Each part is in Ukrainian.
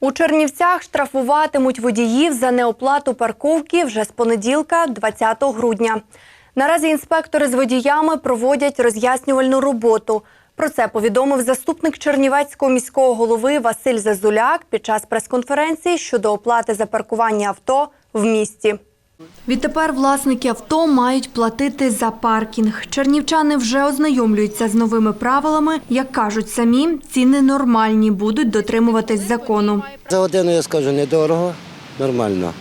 У Чернівцях штрафуватимуть водіїв за неоплату парковки вже з понеділка, 20 грудня. Наразі інспектори з водіями проводять роз'яснювальну роботу. Про це повідомив заступник Чернівецького міського голови Василь Зазуляк під час прес-конференції щодо оплати за паркування авто в місті. Відтепер власники авто мають платити за паркінг. Чернівчани вже ознайомлюються з новими правилами. Як кажуть самі, ціни нормальні, будуть дотримуватись закону. За годину я скажу недорого, нормально.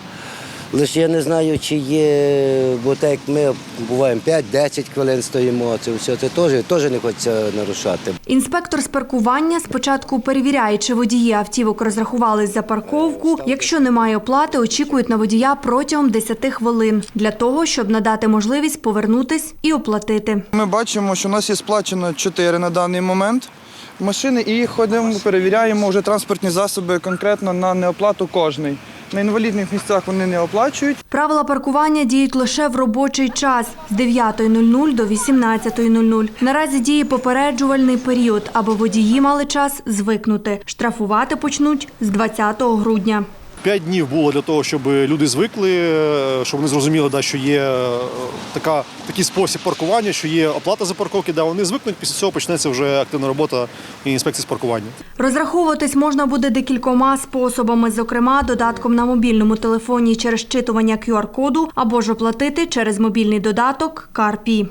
Лише я не знаю, чи є, бо так як ми буваємо 5-10 хвилин стоїмо, це все це теж, теж не хочеться нарушати. Інспектор з паркування спочатку перевіряє, чи водії автівок розрахувались за парковку. Якщо немає оплати, очікують на водія протягом 10 хвилин для того, щоб надати можливість повернутись і оплатити. Ми бачимо, що у нас є сплачено 4 на даний момент машини і ходимо, перевіряємо вже транспортні засоби конкретно на неоплату кожний. На інвалідних місцях вони не оплачують. Правила паркування діють лише в робочий час з 9.00 до 18.00. Наразі діє попереджувальний період, аби водії мали час звикнути. Штрафувати почнуть з 20 грудня. П'ять днів було для того, щоб люди звикли, е, щоб вони зрозуміли, да, що є е, така, такий спосіб паркування, що є оплата за парковки, да, вони звикнуть, після цього почнеться вже активна робота і інспекції з паркування. Розраховуватись можна буде декількома способами, зокрема додатком на мобільному телефоні через щитування QR-коду або ж оплатити через мобільний додаток CarPay.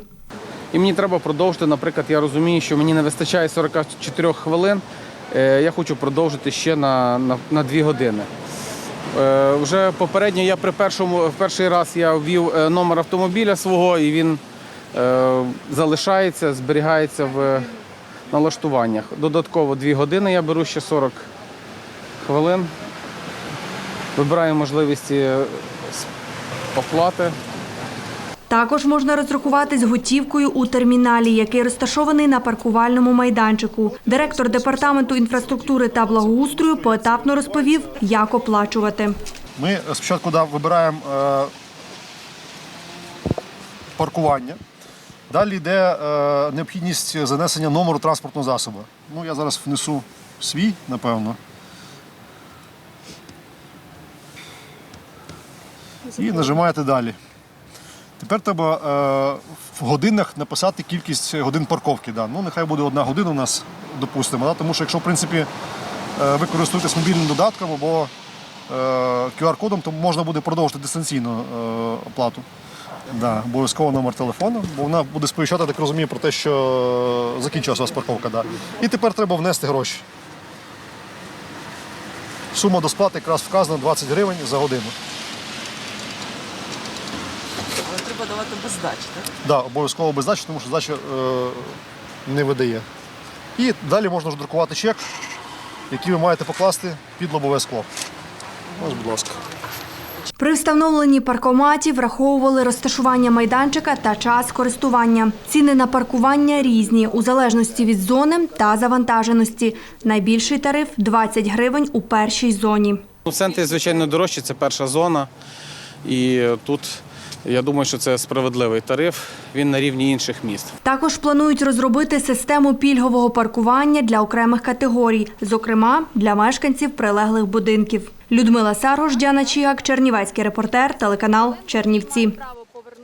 і мені треба продовжити. Наприклад, я розумію, що мені не вистачає 44 хвилин. е, Я хочу продовжити ще на, на, на 2 години. Е, Вже попередньо я при першому в перший раз я ввів е, номер автомобіля свого, і він е, залишається, зберігається в налаштуваннях. Додатково 2 години я беру ще 40 хвилин. Вибираю можливості е, оплати. Також можна розрахуватись готівкою у терміналі, який розташований на паркувальному майданчику. Директор департаменту інфраструктури та благоустрою поетапно розповів, як оплачувати. Ми спочатку вибираємо е, паркування. Далі йде е, необхідність занесення номеру транспортного засобу. Ну, я зараз внесу свій, напевно. І нажимаєте далі. Тепер треба е, в годинах написати кількість годин парковки. Да. Ну, нехай буде одна година у нас, допустимо. Да? Тому що якщо в принципі е, ви користуєтесь мобільним додатком або е, QR-кодом, то можна буде продовжити дистанційну е, оплату. Да, обов'язково номер телефону, бо вона буде сповіщати, так розумію, про те, що закінчилася у вас парковка. Да. І тепер треба внести гроші. Сума до сплати якраз вказана 20 гривень за годину. Але треба давати без здачі, так? Да, обов'язково без здачі, тому що здача е, не видає. І далі можна вже друкувати чек, який ви маєте покласти під лобове скло. Ось, будь ласка. При встановленні паркоматів враховували розташування майданчика та час користування. Ціни на паркування різні у залежності від зони та завантаженості. Найбільший тариф 20 гривень у першій зоні. У центрі, звичайно, дорожче, це перша зона. І тут я думаю, що це справедливий тариф. Він на рівні інших міст. Також планують розробити систему пільгового паркування для окремих категорій, зокрема для мешканців прилеглих будинків. Людмила Сарож, Діана Чігак, Чернівецький репортер, телеканал Чернівці.